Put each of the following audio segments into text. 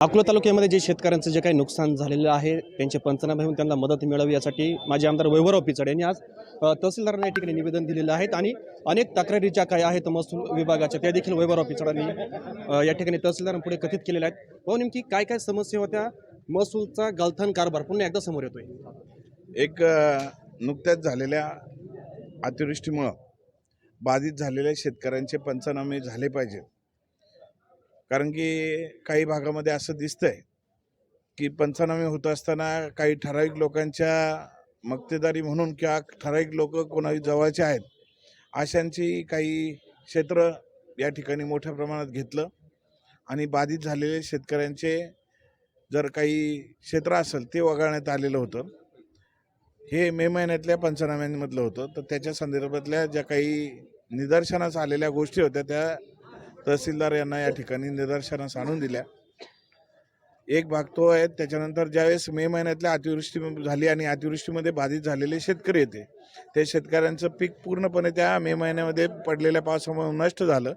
अकोला तालुक्यामध्ये जे शेतकऱ्यांचं जे काही नुकसान झालेलं आहे त्यांचे पंचनामे होऊन त्यांना मदत मिळावी यासाठी माझे आमदार वैभवराव पिचड यांनी आज तहसीलदारांना या ठिकाणी निवेदन दिलेलं आहेत आणि अनेक तक्रारी ज्या काही आहेत महसूल विभागाच्या त्या देखील वैभवराव पिचडांनी या ठिकाणी तहसीलदारांपुढे कथित केलेल्या आहेत. हो नेमकी काय काय समस्या होत्या? महसूलचा गलथान कारभार पुन्हा एकदा समोर येतोय. एक नुकत्याच झालेल्या अतिवृष्टीमुळं बाधित झालेल्या शेतकऱ्यांचे पंचनामे झाले पाहिजेत. कारण की काही भागामध्ये असं दिसतंय की पंचनामे होत असताना काही ठराविक लोकांच्या मक्तेदारी म्हणून किंवा ठराविक लोक कोणावी जवळचे आहेत अशांची काही क्षेत्र या ठिकाणी मोठ्या प्रमाणात घेतलं आणि बाधित झालेले शेतकऱ्यांचे जर काही क्षेत्र असेल ते वगळण्यात आलेलं होतं. हे मे महिन्यातल्या पंचनाम्यांमधलं होतं. तर त्याच्या संदर्भातल्या ज्या काही निदर्शनास आलेल्या गोष्टी होत्या त्या तहसीलदार यांना या ठिकाणी निदर्शनास आणून दिल्या. एक भाग तो आहे त्याच्यानंतर ज्यावेळेस मे महिन्यातल्या अतिवृष्टी झाली आणि अतिवृष्टीमध्ये बाधित झालेले शेतकरी येते त्या शेतकऱ्यांचं पीक पूर्णपणे त्या मे महिन्यामध्ये पडलेल्या पावसामुळे नष्ट झालं.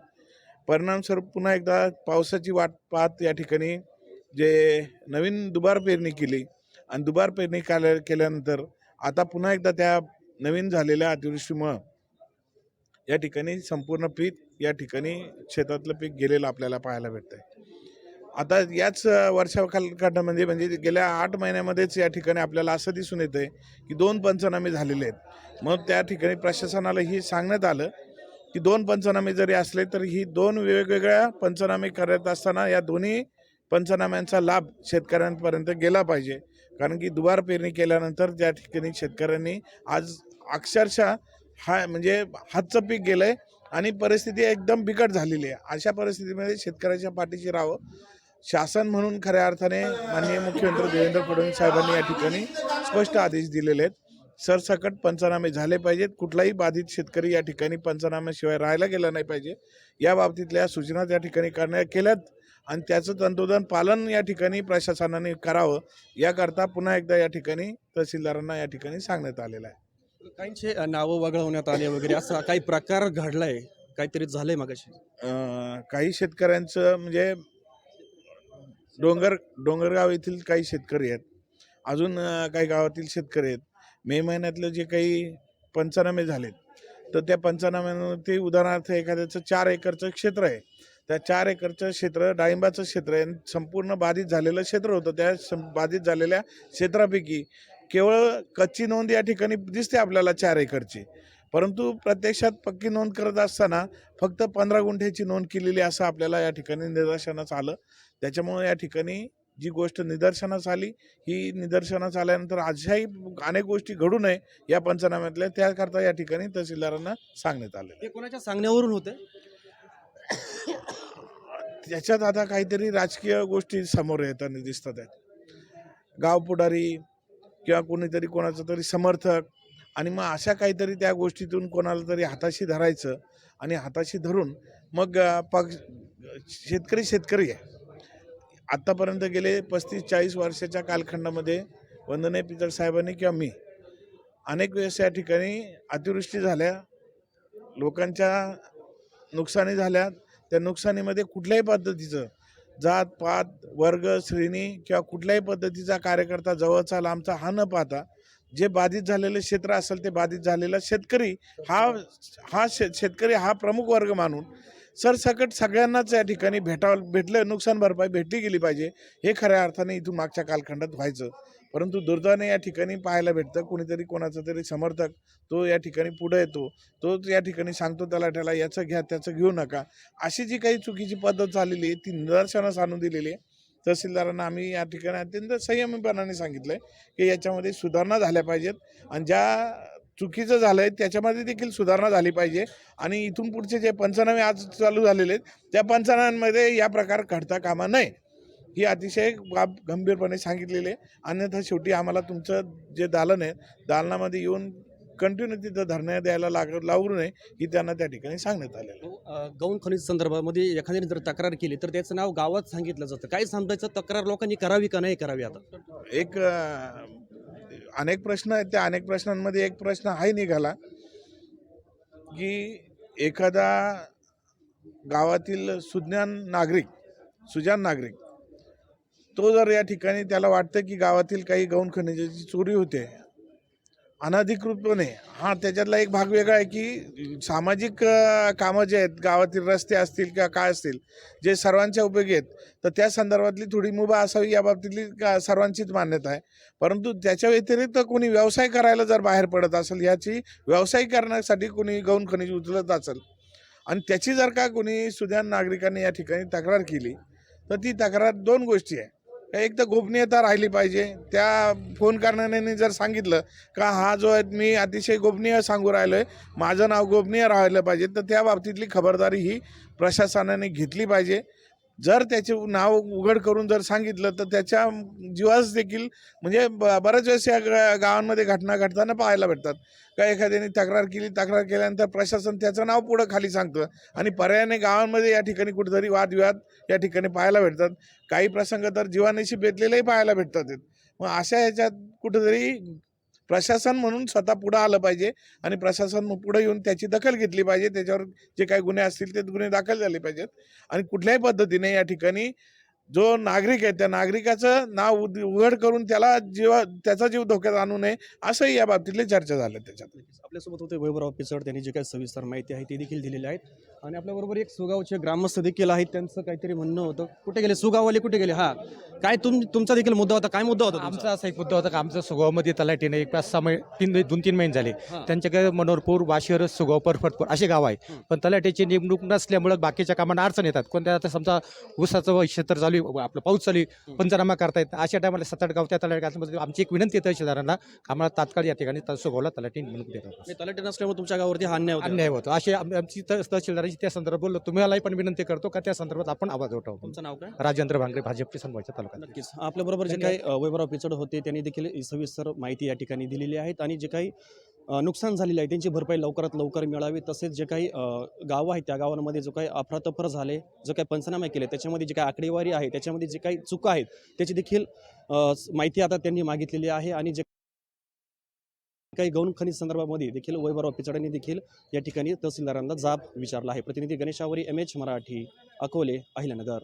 परिणामस्वरूप पुन्हा एकदा पावसाची वाट पाहत या ठिकाणी जे नवीन दुबार पेरणी केली आणि दुबार पेरणी केल्या केल्यानंतर आता पुन्हा एकदा त्या नवीन झालेल्या अतिवृष्टीमुळं या ठिकाणी संपूर्ण पीक या ठिकाणी शेतातलं पीक गेलेलं आपल्याला पाहायला भेटतंय. आता याच वर्षा कालखंडामध्ये म्हणजे गेल्या आठ महिन्यामध्येच या ठिकाणी आपल्याला असं दिसून येतंय की दोन पंचनामे झालेले आहेत. मग त्या ठिकाणी प्रशासनाला ही सांगण्यात आलं की दोन पंचनामे जरी असले तर ही दोन वेगवेगळ्या पंचनामे करत असताना या दोन्ही पंचनाम्यांचा लाभ शेतकऱ्यांपर्यंत गेला पाहिजे. कारण की दुबार पेरणी केल्यानंतर त्या ठिकाणी शेतकऱ्यांनी आज अक्षरशः हा म्हणजे हातचं पीक गेलं आहे आणि परिस्थिती एकदम बिकट झालेली आहे. अशा परिस्थितीमध्ये शेतकऱ्याच्या पाठीशी राहावं. शासन म्हणून खऱ्या अर्थाने माननीय मुख्यमंत्री देवेंद्र फडणवीस साहेबांनी या ठिकाणी स्पष्ट आदेश दिलेले आहेत. सरसकट पंचनामे झाले पाहिजेत. कुठलाही बाधित शेतकरी या ठिकाणी पंचनाम्याशिवाय राहायला गेला नाही पाहिजे. या बाबतीतल्या सूचना त्या ठिकाणी करण्यात केल्यात आणि त्याचं तंतोतंत पालन या ठिकाणी प्रशासनाने करावं याकरता पुन्हा एकदा या ठिकाणी तहसीलदारांना या ठिकाणी सांगण्यात आलेलं आहे. काहींचे नावं वगळवण्यात आले वगैरे असा काही प्रकार घडलाय? काहीतरी झालंय मागाशी? अं, काही शेतकऱ्यांचं म्हणजे डोंगर डोंगरगाव येथील काही शेतकरी आहेत. अजून अं, काही गावातील शेतकरी आहेत. मे महिन्यातलं जे काही पंचनामे झालेत तर त्या पंचनाम्यांवरती उदाहरणार्थ एखाद्याचं चार एकरचं क्षेत्र आहे. त्या चार एकरचं क्षेत्र डाळिंबाचं क्षेत्र आहे. आणि संपूर्ण बाधित झालेलं क्षेत्र होतं. त्या सं- बाधित झालेल्या क्षेत्रापैकी केवळ कच्ची नोंद या ठिकाणी दिसते आपल्याला चार एकरची. परंतु प्रत्यक्षात पक्की नोंद करत असताना फक्त पंधरा गुंठ्याची नोंद केलेली असं आपल्याला या ठिकाणी निदर्शनास आलं. त्याच्यामुळे या ठिकाणी जी गोष्ट निदर्शनास आली ही निदर्शनास आल्यानंतर अशाही अनेक गोष्टी घडू नये या पंचनाम्यातल्या त्याकरता या ठिकाणी तहसीलदारांना सांगण्यात आलं ते कोणाच्या सांगण्यावरून होते त्याच्यात आता काहीतरी राजकीय गोष्टी समोर येताना दिसतात आहेत. गाव पुढारी किंवा कोणीतरी कोणाचं तरी समर्थक. आणि मग अशा काहीतरी त्या गोष्टीतून कोणाला तरी हाताशी धरायचं आणि हाताशी धरून मग पक्ष शेतकरी शेतकरी आहे. आत्तापर्यंत गेले पस्तीस चाळीस वर्षाच्या कालखंडामध्ये वंदने पितळ साहेबांनी किंवा मी अनेक वेळेस या ठिकाणी अतिवृष्टी झाल्या. लोकांच्या नुकसानी झाल्या त्या नुकसानीमध्ये कुठल्याही पद्धतीचं जात पात वर्ग श्रेणी किंवा कुठल्याही पद्धतीचा कार्यकर्ता जवळचा लांबचा हा न पाहता जे बाधित झालेले क्षेत्र असेल ते बाधित झालेला शेतकरी हा हा शे शेतकरी हा प्रमुख वर्ग मानून सरसकट सगळ्यांनाच या ठिकाणी भेटावं भेटलं नुकसान भरपाई भेटली गेली पाहिजे हे खऱ्या अर्थाने इथून मागच्या कालखंडात व्हायचं. परंतु दुर्दैवाने या ठिकाणी पाहायला भेटतं कोणीतरी कोणाचा तरी समर्थक तो या ठिकाणी पुढे येतो तो या ठिकाणी सांगतो त्याला त्याला याचं घ्या त्याचं घेऊ नका. अशी जी काही चुकीची पद्धत झालेली आहे ती निदर्शनास आणून दिलेली आहे. तहसीलदारांना आम्ही या ठिकाणी अत्यंत संयमीपणाने सांगितलं आहे की याच्यामध्ये सुधारणा झाल्या पाहिजेत. आणि ज्या चुकीचं झालं आहे त्याच्यामध्ये देखील सुधारणा झाली पाहिजे. आणि इथून पुढचे जे पंचनामे आज चालू झालेले आहेत त्या पंचनाम्यांमध्ये या प्रकार घडता कामा नये. ही अतिशय बाब गंभीरपणे सांगितलेली आहे. अन्यथा शेवटी आम्हाला तुमचं जे दालन आहे दालनामध्ये येऊन कंटिन्यू तिथं धरण्या द्यायला लाग लावू नये ही त्यांना त्या ठिकाणी सांगण्यात आलेलं गौण खनिज संदर्भामध्ये एखाद्याने जर तक्रार केली तर त्याचं नाव गावात सांगितलं जातं. काय समजायचं तक्रार लोकांनी करावी का नाही करावी आता? एक अनेक प्रश्न आहेत. त्या अनेक प्रश्नांमध्ये एक प्रश्न हाही निघाला की एखादा गावातील सुज्ञान नागरिक सुजान नागरिक तो जर या ठिकाणी त्याला वाटतं की गावातील काही गौण खनिजाची चोरी होते अनधिकृतपणे. हा त्याच्यातला एक भाग वेगळा आहे की सामाजिक कामं जे आहेत गावातील रस्ते असतील किंवा काय असतील जे सर्वांच्या उपयोगी आहेत तर त्या संदर्भातली थोडी मुभा असावी या बाबतीतली का- सर्वांचीच मान्यता आहे. परंतु त्याच्या व्यतिरिक्त कोणी व्यवसाय करायला जर बाहेर पडत असेल याची व्यवसाय करण्यासाठी कोणी गौण खनिज उचलत असेल आणि त्याची जर का कोणी सुज्ञान नागरिकांनी या ठिकाणी तक्रार केली तर ती तक्रार दोन गोष्टी आहे. एक तर गोपनीयता राहिली पाहिजे. त्या फोन करणाऱ्याने जर सांगितलं का हा जो आहे मी अतिशय गोपनीय सांगू राहिलो आहे माझं नाव गोपनीय राहिलं पाहिजे तर त्या बाबतीतली खबरदारी ही प्रशासनाने घेतली पाहिजे. जर त्याचे नाव उघड करून जर सांगितलं तर त्याच्या जीवास देखील म्हणजे ब- बऱ्याच वेळेस या गावांमध्ये घटना घडताना पाहायला भेटतात. का एखाद्याने तक्रार केली तक्रार केल्यानंतर प्रशासन त्याचं नाव पुढं खाली सांगतं आणि पर्यायाने गावांमध्ये या ठिकाणी कुठेतरी वादविवाद या ठिकाणी पाहायला भेटतात. काही प्रसंग तर जीवानेशी बेतलेलेही पाहायला भेटतात. मग अशा ह्याच्यात कुठेतरी प्रशासन म्हणून स्वतः पुढं आलं पाहिजे आणि प्रशासन पुढे येऊन त्याची दखल घेतली पाहिजे. त्याच्यावर जे काही गुन्हे असतील ते गुन्हे दाखल झाले पाहिजेत. आणि कुठल्याही पद्धतीने या ठिकाणी जो नागरिक आहे त्या नागरिकाचं नाव उद- उघड करून त्याला जीवा त्याचा जीव धोक्यात आणू नये असंही या बाबतीतली चर्चा झाली त्याच्यात. आपल्यासोबत होते वैभवराव पिचड त्यांनी जे काही सविस्तर माहिती आहे ती देखील दिलेली आहेत आणि आपल्याबरोबर एक सुगावचे ग्रामस्थ देखील आहेत त्यांचं काहीतरी म्हणणं होतं. कुठे गेले? सुगाववाले कुठे गेले? हा. काय तुम तुमचा देखील मुद्दा होता? काय मुद्दा होता तुमचा? आमचा असा एक मुद्दा होता का आमचं सुगावमध्ये तलाठीने एक पाच सहा महिने तीन दोन तीन महिने झाले. त्यांच्याकडे मनोरपूर वाशीर सुगाव परफटपूर असे गाव आहे. हं. पण तलाठीची नेमणूक नसल्यामुळे बाकीच्या कामांना अडचण येतात. कोणत्या आता समजा ऊसाचं क्षेत्र चालू आपलं पाऊस चालू आहे. पंचनामा करतायत. अशा टायमाला सात आठ गाव त्या तलाठी आमची एक विनंती आहे तहसीलदारांना. आम्हाला तात्काळ या ठिकाणी त- सुगावला तलाठी नेमणूक देतात नाही, तलाठी नसल्यामुळे तुमच्या गावावरती हा अन्याय होता अन्याय होतो. अशी आम- आमची तहसीलदारांची त्या संदर्भात बोललो. तुम्हालाही पण विनंती करतो का त्या संदर्भात आपण आवाज उठवतो. तुमचं नाव काय? राजेंद्र भांगरे भाजपचे संभाजीच्या तालुक्यात. नक्कीच. आपल्या बरोबर जे काही अ, वैभवराव पिचड होते त्यांनी देखील सविस्तर माहिती या ठिकाणी दिलेली आहेत. आणि जे काही नुकसान झालेलं आहे. त्यांची भरपाई लवकरात लवकर मिळावी. तसेच जे काही गावं आहेत त्या गावांमध्ये जो काही अफरातफर झाले जो काही पंचनामे केले त्याच्यामध्ये जे काही आकडेवारी आहे त्याच्यामध्ये जे काही चुका आहेत त्याची देखील माहिती आता त्यांनी मागितलेली आहे आणि जे काही गौण खनिज संदर्भामध्ये देखील वैभवराव पिचडांनी देखील या ठिकाणी तहसीलदारांना जाब विचारला आहे. प्रतिनिधी गणेशावरी एम एच मराठी अकोले अहिल्यानगर.